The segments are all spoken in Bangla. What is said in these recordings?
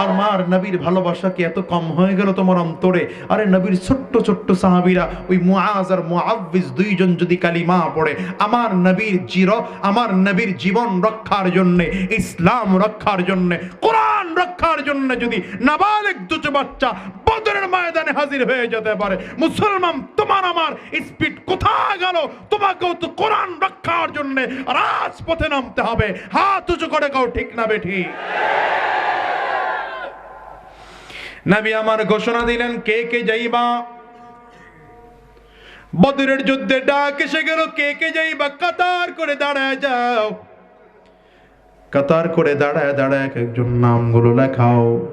আর মার নবীর ভালোবাসা কি এত কম হয়ে গেল তোমার অন্তরে? আরে নবীর ছোট্ট ছোট্ট সাহাবীরা, ওই মুআজ আর মুআব্বিস দুইজন যদি কালিমা পড়ে, আমার নবীর জির আমার নবীর জীবন রক্ষার জন্য, ইসলাম রক্ষার জন্য, কোরআন রক্ষার জন্য যদি নাবালেক দুটো বাচ্চা বদরের ময়দানে হাজির হয়ে যেতে পারে, মুসলমান তোমার আমার স্পিড কোথায় গেল? তোমাকেও তো কোরআন রক্ষার জন্য রাজপথে নামতে হবে। হাত উঁচু করে কাউ ঠিক না বেঠি নবী আমার ঘোষণা দিলেন, কে কে যাইবা? বদরের যুদ্ধে ডাক এসে গেল, কে কে যাইবা? কাতার করে দাঁড়ায় যাও। কাতার করে দাঁড়ায় দাঁড়ায় এক একজন নামগুলো লেখাও।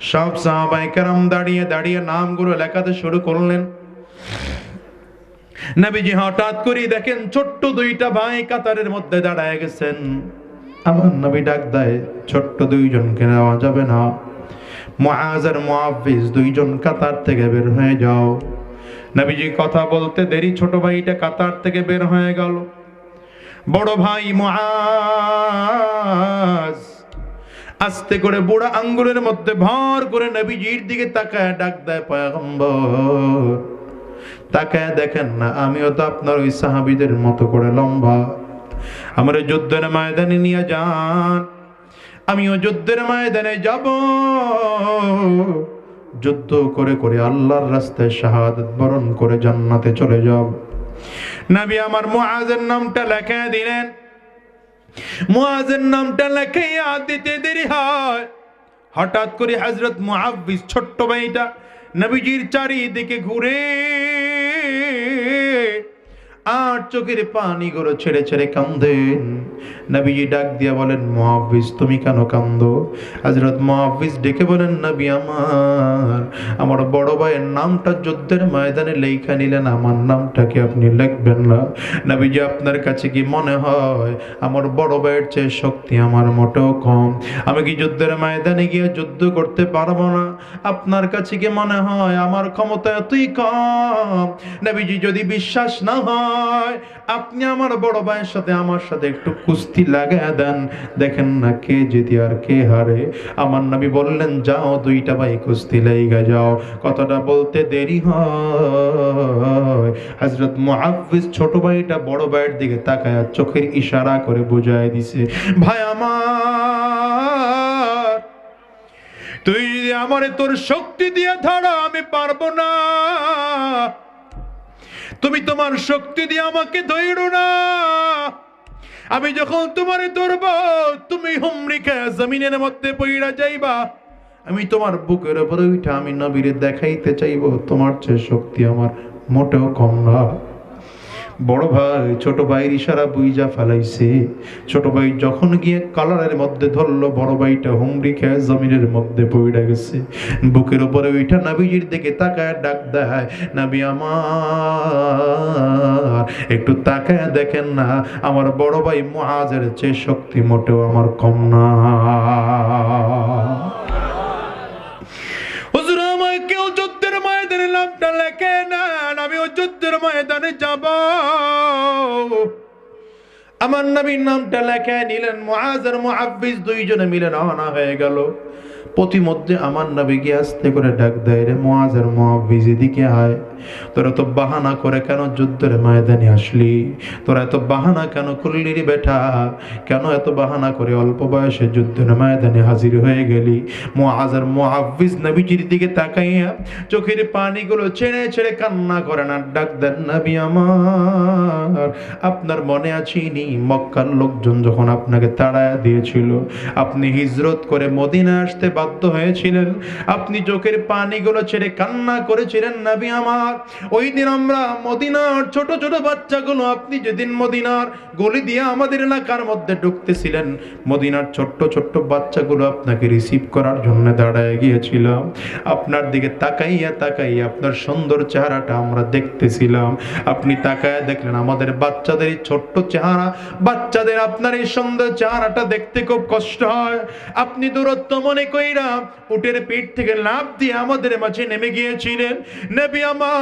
সব সাহাবাই কেরাম দাঁড়িয়ে দাঁড়িয়ে নামগুলো লেখাতে শুরু করলেন। নবীজি হঠাৎ করে দেখেন, ছোট্ট দুইটা ভাই কাতারের মধ্যে দাঁড়ায় গেছেন। আমার নবী ডাক দেয়, ছোট্ট দুইজনকে নেওয়া যাবে না। মুআজ আর দুইজন কাতার থেকে বের হয়ে যাও। নবীজি কথা বলতে দেরি, ছোট ভাইটা কাতার থেকে বের হয়ে গেল। বড় ভাই মুআজ, আস্তে করে বুড়া আঙ্গুলের মধ্যে ভর করে নবীজির দিকে তাকায়, ডাক দেয়, পয়গম্বর, তাকায় দেখেন না, আমিও তো আপনার ওই সাহাবিদের মতো করে লম্বা। আমার যুদ্ধের ময়দানে নিয়ে যান আমিও যুদ্ধের ময়দানে যাব। যুদ্ধ করে করে আল্লাহর রাস্তায় শাহাদত বরণ করে জান্নাতে চলে যাব। নবী আমার মুআজের নামটা লেখা দিলেন। মুআজের নামটা লেখাইয়া দিতে দেরি হয়। হঠাৎ করে হযরত মুআব্বিস ছোট্ট ভাইটা নবীজির চারিদিকে ঘুরে আর চোখের পানিগুলো ছেড়ে ছেড়ে কান্দেন নবীজি ডাক দিয়া বলেন মুআব্বিস তুমি কেন কান্দো হযরত মুআব্বিস ডেকে বলেন, নবী আমার আমার বড় ভাইয়ের নামটা যুদ্ধের ময়দানে লেখা নিলেন, আমার নামটা কি আপনি লিখবেন না? নবীজি, আপনার কাছে কি মনে হয় আমার বড় ভাইয়ের চেয়ে শক্তি আমার মোটেও কম? আমি কি যুদ্ধের ময়দানে গিয়ে যুদ্ধ করতে পারব না? আপনার কাছে কি মনে হয় আমার ক্ষমতা এতই কম? নবীজি, যদি বিশ্বাস না হয়, আপনি আমার বড় ভাইয়ের সাথে আমার সাথে একটু কুস্তি লাগায় দেন। দেখেন না কে জিতি আর কে হারে। আমার নবী বললেন, যাও, দুইটা ভাই কুস্তি লাইগা যাও। কথাটা বলতে দেরি হয়। হযরত মুআফিজ ছোট ভাইটা বড় ভাইয়ের দিকে তাকায় চোখের ইশারা করে বুঝায় দিছে, ভাই আমার, তুই আমারে তোর শক্তি দিয়ে ধরো আমি পারব না। তুমি তোমার শক্তি দিয়ে আমাকে ধৈর্য না আমি যখন তোমারে ধরব, তুমি হুমরি খেয়ে জমিনের মধ্যে পইড়া যাইবা। আমি তোমার বুকের উপরে উঠে আমি নবীরে দেখাইতে চাইব, তোমার চেয়ে শক্তি আমার মোটেও কম না। বড় ভাই, ছোট ভাইয়ের ইশারা বুইজা ফেলাইছে। ছোট ভাই যখন গিয়ে কালারের মধ্যে ধরলো, বড় ভাইটা হুমড়ি খেয়ে জমিনের মধ্যে পড়ে গেছে। বুকের উপরে ওইটা নাবিজির দিকে তাকায়, ডাক দেয়, নাবি আমার, একটু তাকায় দেখেন না, আমার বড় ভাই মহাজের চেয়ে শক্তি মোটেও আমার কম না। হুজুর আমায় কেউ যুদ্ধের ময়দানে নামটা লেখে না? যুদ্ধের ময়দানে যাব। আমার নবীর নামটা লেখে নিলেন মহাজের আর মুআব্বিস, দুইজনে মিলে রওনা হয়ে গেল। প্রতিমধ্যে আমার নবী গিয়ে আস্তে করে ডাক দেয় রে মহাজের আর মুআব্বিস, এদিকে আয়। তোরা তো বাহানা করে কেন যুদ্ধের ময়দানে আসলি? তোরা এত বাহানা কেন করলি রে বেটা? কেন এত বাহানা করে অল্প বয়সে যুদ্ধের ময়দানে হাজির হয়ে গেলি? মুআজ আর মুআব্বিস নবীজির দিকে তাকাইয়া চোখের পানিগুলো ছেড়ে ছেড়ে কান্না করে না ডাক দেন, নবী আমার, আপনার মনে আছেনি? মক্কার লোকজন যখন আপনাকে তাড়ায়া দিয়েছিল, আপনি হিজরত করে মদিনা আসতে বাধ্য হয়েছিলেন। আপনি চোখের পানিগুলো ছেড়ে কান্না করেছিলেন, নবী আমার ওই দিন আমরা মদিনার ছোট ছোট বাচ্চাগুলো আপনি যেদিন মদিনার গলি দিয়ে আমাদের এলাকার মধ্যে ঢুকতেছিলেন, মদিনার ছোট্ট ছোট্ট বাচ্চাগুলো আপনাকে রিসিভ করার জন্য দাঁড়ায় আপনার দিকে তাকাইয়া তাকাইয়া আপনার সুন্দর চেহারাটা আমরা দেখতেছিলাম। আপনি তাকায়া দেখলেন, আমাদের বাচ্চাদের এই ছোট্ট চেহারা, বাচ্চাদের আপনার এই সুন্দর চেহারাটা দেখতে খুব কষ্ট হয়। আপনি দূরত্ব মনে কইরা উটের পিঠ থেকে লাভ দিয়ে আমাদের মাঝে নেমে গিয়েছিলেন। নবী আমার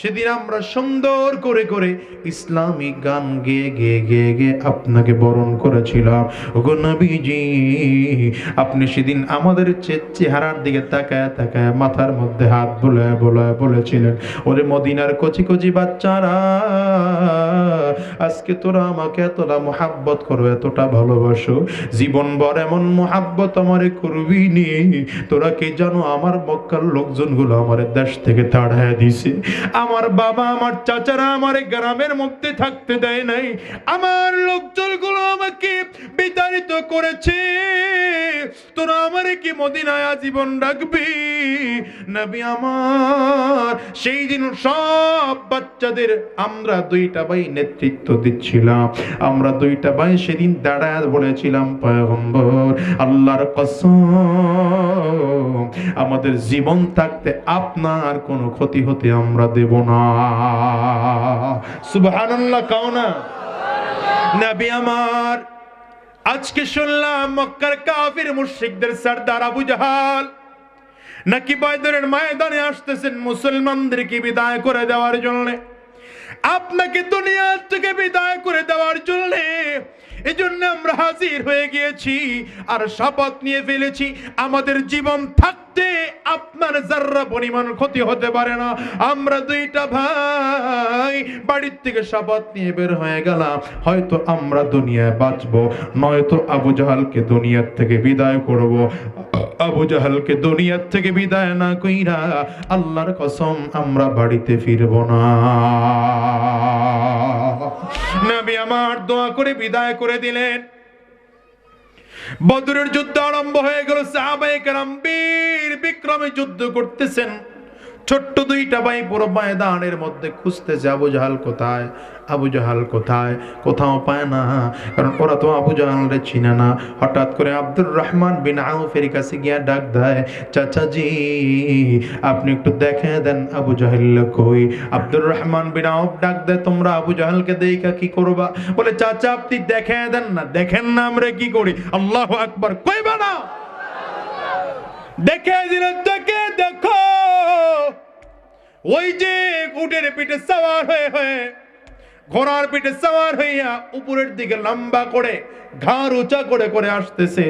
সেদিন আমরা সুন্দর করে করে ইসলামিক গান গেয়ে গেয়ে গেয়ে গেয়ে আপনাকে বরণ করেছিলাম। ওগো নবীজি, আপনি সেদিন আমাদের চেহারার দিকে তাকায় তাকায় মাথার মধ্যে হাত বোলায় বোলায় বলেছিলেন, ওরে মদিনার কচি কচি বাচ্চারা, আজকে তোরা আমাকে এতটা মোহাব্বত করো, এতটা ভালোবাসো। জীবনভর এমন মোহাব্বত আমারে করবি নি, তোরা কি জানো আমার মক্কার লোকজনগুলো আমার দেশ থেকে তাড়ায় দিছে। আমার বাবা, আমার চাচারা আমার গ্রামের মধ্যে থাকতে দেয় নাই। আমার লোকজনগুলো আমাকে বিতাড়িত করেছে। তোরা আমার কি মদিনায় জীবন রাখবি? নবী আমার, সেই দিন সব বাচ্চাদের আমরা দুইটা ভাই নেতৃত্ব দিচ্ছিলাম। আমরা দুইটা ভাই সেদিন দাঁড়ায় বলেছিলাম, পয়গম্বর, আল্লাহর কসম, আমাদের জীবন থাকতে আপনার কোনো ক্ষতি হতে আমরা দেব না সুবহানাল্লাহ কাও না নবী আজকে শুনলাম মক্কার কাফির মুশরিকদের সর্দার আবু জাহাল নাকি বয়দরের ময়দানে আসতেছেন মুসলমানদেরকে বিদায় করে দেওয়ার জন্য। আপনাকে দুনিয়া থেকে বিদায় করে দেওয়ার জন্য এই জন্য আমরা হাজির হয়ে গিয়েছি আর শপথ নিয়ে ফেলেছি। আমাদের জীবন থাকতে আপনার যার্রা পরিমাণ ক্ষতি হতে পারে না। আমরা দুইটা ভাই বাড়ির থেকে শপথ নিয়ে বের হয়ে গেলাম। হয়তো আমরা দুনিয়ায় বাঁচবো, নয়তো আবু জাহালকে দুনিয়ার থেকে বিদায় করব। আবু জাহালকে দুনিয়ার থেকে বিদায় না কইরা আল্লাহর কসম আমরা বাড়িতে ফিরব না। নবী আমার দোয়া করে বিদায় করে দিলেন। বদরের যুদ্ধ আরম্ভ হয়ে গেল, সাহাবায়ে কেরাম বীর বিক্রমে যুদ্ধ করতেছেন। ছোট্ট দুইটা ভাই পুরো ময়দানের মধ্যে খুঁজতেছে আবু জাহাল কোথায়? আবু জাহাল কোথায়? কোথাও পায় না, কারণ ওরা তো আবু জাহালরে চিনে না। হঠাৎ করে আব্দুর রহমান বিন আউফের কাছে গিয়া ডাক দেয়, চাচাজি, আপনি একটু দেখে দেন আবু জাহেল কই? আব্দুর রহমান বিন আউফ ডাক দেয়, তোমরা আবু জাহালকে দেইকা কি করবা? বলে, চাচা, আপনি দেখে দেন না, দেখেন না আমরা কি করি? আল্লাহ আকবার, কইবা না? দেখে দিলেন দেখে দেখো। ওই যে উটের পিঠে সওয়ার হয়ে হয়ে, ঘোড়ার পিঠে সওয়ার হইয়া উপরের দিকে লম্বা করে ঘাড় উঁচা করে করে আসতেছে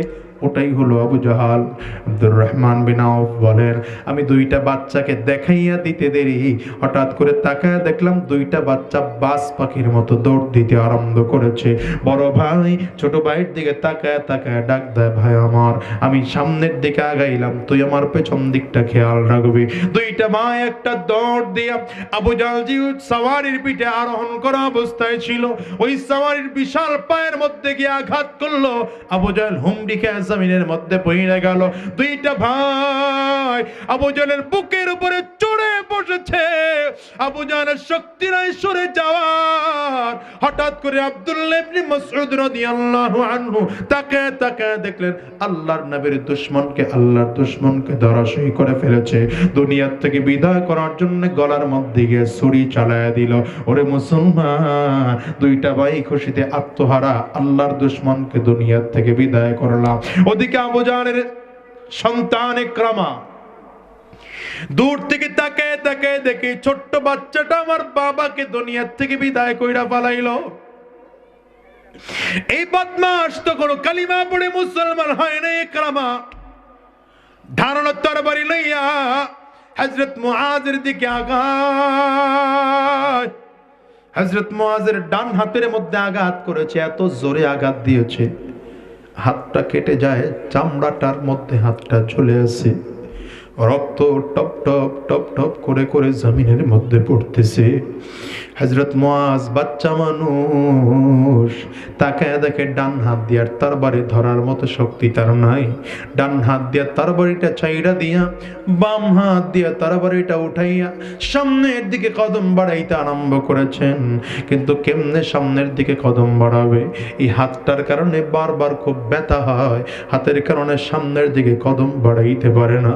ওটাই হলো আবু জাহাল। আব্দুর রহমান বিন বলেন, আমি দুইটা বাচ্চাকে দেখাইয়া দিতে দেরি। হঠাৎ করে তাকায় দেখলাম দুইটা বাচ্চা বাস পাখির মতো দৌড় দিতে আরম্ভ করেছে। বড় ভাই, ছোট ভাইয়ের দিকে তাকায় তাকায় ডাক দেয়, ভাই আমার, আমি সামনের দিকে আগাইলাম, তুই আমার পেছন দিকটা খেয়াল রাখবি। দুইটা ভাই একটা দৌড় দিয়া আবু জালজি সাওয়ারির পিঠে আরোহণ করা অবস্থায় ছিল। ওই সাওয়ারির বিশাল পায়ের মধ্যে গিয়ে আঘাত করল। আবু জাল হুমডি খেয়ে জমিনের মধ্যে পড়ে গেল। দুইটা ভাই আবু জলের বুকের উপরে চড়ে বসেছে। আবু জালের শক্তি নাই, সরে যাওয়ার। হঠাৎ করে আব্দুল্লাহ তাকে তাকে দেখলেন, আল্লাহর নবীর দুশমনকে, আল্লাহর দুশমনকে ধরাশয়ী করে ফেলেছে। দুনিয়ার থেকে বিদায় করার জন্য গলার মধ্যে গিয়ে ছুরি চালায় দিল। ওরে মুসলমান, দুইটা ভাই খুশিতে আত্মহারা, আল্লাহর দুশমনকে দুনিয়ার থেকে বিদায় করলাম। ওদিকে আবু জাহেলের সন্তান ইকরামা দূর থেকে তাকে তাকে দেখে ছোট্ট বাচ্চাটা আমার বাবাকে দুনিয়ার থেকে বিদায় কইরা পালাইলো। এই বদমাস তো কালিমা পড়ে মুসলমান হয় না ধারণা তরবারি লইয়া হজরত মুআজের দিকে আঘাত হজরত মুআজের ডান হাতের মধ্যে আঘাত করেছে, এত জোরে আঘাত দিয়েছে। হাতটা কেটে যায়, চামড়াটার মধ্যে হাতটা চলে আসে। রক্ত টপ টপ টপ টপ করে করে জমিনের মধ্যে পড়তেছে। হজরত মোয়াজ বাচ্চা মানুষ তাকায় দেখে ডান হাত দিয়ার তরবারি ধরার মতো শক্তি তার নাই। ডান হাত দিয়া তরবারিটা চাইরা দিয়া, বাম হাত দিয়া তরবারিটা উঠাইয়া সামনের দিকে কদম বাড়াইতে আরম্ভ করেছেন। কিন্তু কেমনে সামনের দিকে কদম বাড়াবে? এই হাতটার কারণে বারবার খুব ব্যথা হয়। হাতের কারণে সামনের দিকে কদম বাড়াইতে পারে না।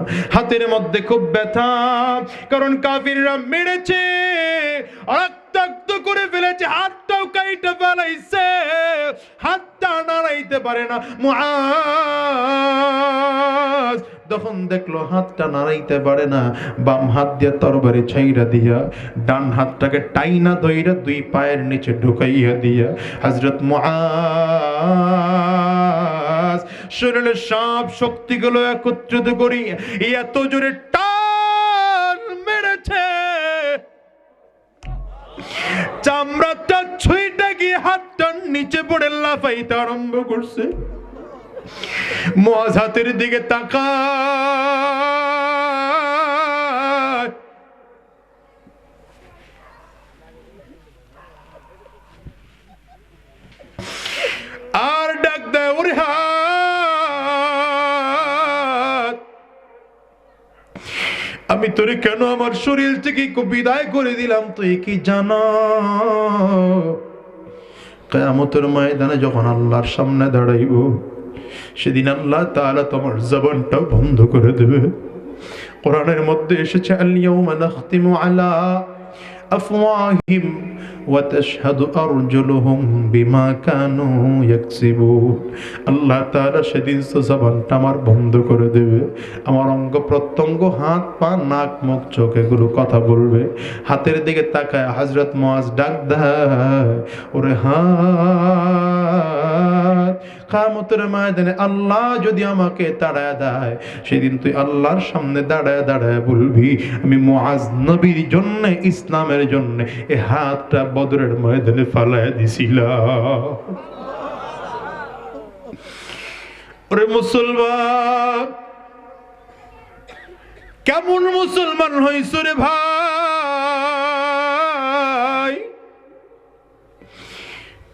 হাতের মধ্যে খুব ব্যথা। কারণ কাফিররা মেরেছে, রক্তাক্ত করে ফেলেছে, হাতটাও কাইটা ফেলাইছে, হাতটা নাড়াইতে পারে না। মুআজ তখন দেখল হাতটা নাড়াইতে পারে না। বাম হাত দিয়ে তরবারি ছাইরা দিয়া, ডান হাতটাকে টাইনা দইরা দুই পায়ের নিচে ঢুকাইয়া দিয়া, হযরত মুআজ শরীরের সব শক্তিগুলো একত্রিত করি। এত জোরে টান মেরেছে। চামড়াটা ছুঁইটা গিয়ে হাতটার নিচে পড়ে লাফাইতে আরম্ভ করছে। মোয়াজ হাতের দিকে তাকা আর ডাক আমি তোরে কেন আমার শরীর থেকে বিদায় করে দিলাম? তুই কি জানা? কেয়ামতের ময়দানে যখন আল্লাহর সামনে দাঁড়াইব, সেদিন আল্লাহ তাহলে তোমার জবানটা বন্ধ করে দেবে। কোরআনের মধ্যে এসেছে আল্লিয়া আলা ওয়া তাশহাদু আরজুলুহুম বিমা কানু ইয়াকসিবুন আল্লাহ তাআলা সেদিন তো জবানটা আমার বন্ধ করে দেবে। আমার অঙ্গ প্রত্যঙ্গ, হাত, পা, নাক, মুখ, চোখ কথা বলবে। হাতের দিকে তাকায় হযরত মুআজ ডাক দেয়, ওরে হাত কামতের ময়দানে আল্লাহ যদি আমাকে তাড়ায় দেয়, সেদিন তুই আল্লাহর সামনে দাঁড়ায় দাঁড়ায় বলবি, আমি মুআজ নবীর জন্য, ইসলামের জন্য এ হাতটা বদরের ময়দানে ফালায় দিছিলাম। মুসলমান, কেমন মুসলমান হইছ রে ভাই?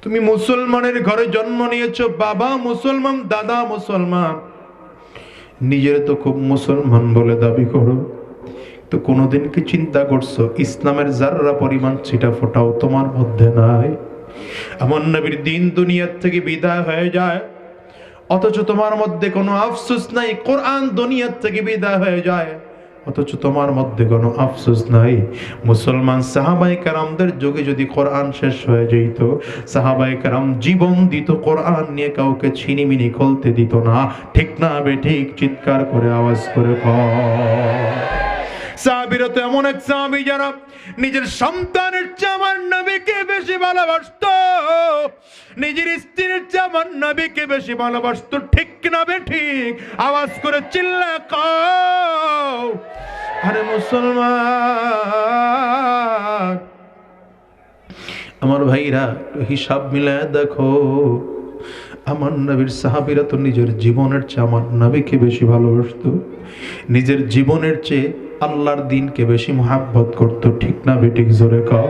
তুমি মুসলমানের ঘরে জন্ম নিয়েছো, বাবা মুসলমান, দাদা মুসলমান। নিজের তো খুব মুসলমান বলে দাবি করো। তো কোনোদিন কি চিন্তা করছ? ইসলামের যাররা পরিমাণ ছিটা ফোটাও তোমার মধ্যে নাই। আমার নবীর দিন দুনিয়ার থেকে বিদায় হয়ে যায়। অথচ তোমার মধ্যে কোনো আফসোস নাই, কোরআন দুনিয়ার থেকে বিদায় হয়ে যায়। অথচ তোমার মধ্যে কোনো আফসোস নাই। মুসলমান সাহাবাই কারামদের যুগে যদি কোরআন শেষ হয়ে যেত সাহাবাই কারাম জীবন দিত, কোরআন নিয়ে কাউকে ছিনিমিনি খলতে দিত না। ঠিক না বে, ঠিক চিৎকার করে আওয়াজ করে সাহাবিরা তো এমন এক সাহাবি যারা নিজের সন্তানের চেয়ে আমার নবীকে বেশি ভালোবাসত। নিজের স্ত্রীর চেয়ে আমার নবীকে বেশি ভালোবাসত। ঠিক না বে ঠিক? আওয়াজ করে চিল্লা কও। আরে মুসলমান, আমার ভাইরা হিসাব মিলায় দেখো। আমার নবীর সাহাবিরা তো নিজের জীবনের চেয়ে আমার নবীকে বেশি ভালোবাসতো। নিজের জীবনের চেয়ে আল্লাহর দিনকে বেশি মহাব্বত করতো ঠিক না বেটিক জোরে কাও।